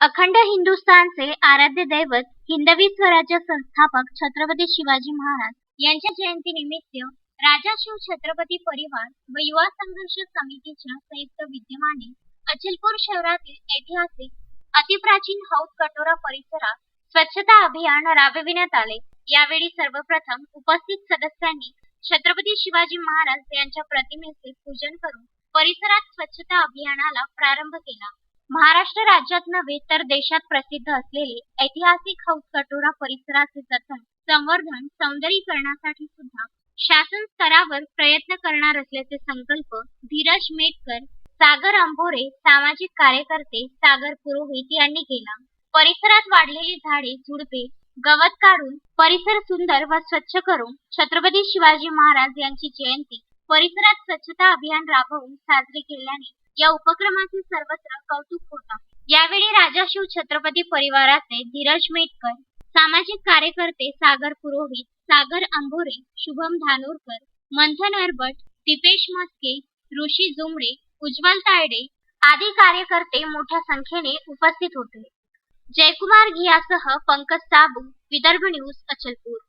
अखंड हिंदुस्थानचे आराध्य दैवत हिंदवी स्वराज्य संस्थापक छत्रपती शिवाजी महाराज यांच्या जयंतीनिमित्त राजाशिव छत्रपती परिवार व युवा संघर्ष समितीच्या संयुक्त विद्यमाने अचलपूर शहरातील ऐतिहासिक अतिप्राचीन हौद कटोरा परिसरात स्वच्छता अभियान राबविण्यात आले. यावेळी सर्वप्रथम उपस्थित सदस्यांनी छत्रपती शिवाजी महाराज यांच्या प्रतिमेचे पूजन करून परिसरात स्वच्छता अभियानाला प्रारंभ केला. महाराष्ट्र राज्यात नव्हे तर देशात प्रसिद्ध असलेले ऐतिहासिक हौद कटोरा परिसराचे जतन संवर्धन सौंदर्यीकरणासाठी सुद्धा शासन स्तरावर प्रयत्न करणार असल्याचे संकल्प धीरज मेटकर सागर अंभोरे सामाजिक कार्यकर्ते सागर पुरोहित यांनी केला. परिसरात वाढलेली झाडे झुडपे गवत काढून परिसर सुंदर व स्वच्छ करून छत्रपती शिवाजी महाराज यांची जयंती परिसरात स्वच्छता अभियान राबवून साजरे केल्याने या उपक्रमाचे सर्वत्र कौतुक होत आहे. यावेळी राजाशिव छत्रपती परिवाराचे धीरज मेटकर सामाजिक कार्यकर्ते सागर पुरोहित सागर अंभोरे शुभम धानोरकर मंथन अरबट दीपेश मस्के ऋषी जुमडे उज्ज्वल तायडे आदी कार्यकर्ते मोठ्या संख्येने उपस्थित होते. जयकुमार घियासह पंकज साबू विदर्भ न्यूज अचलपूर.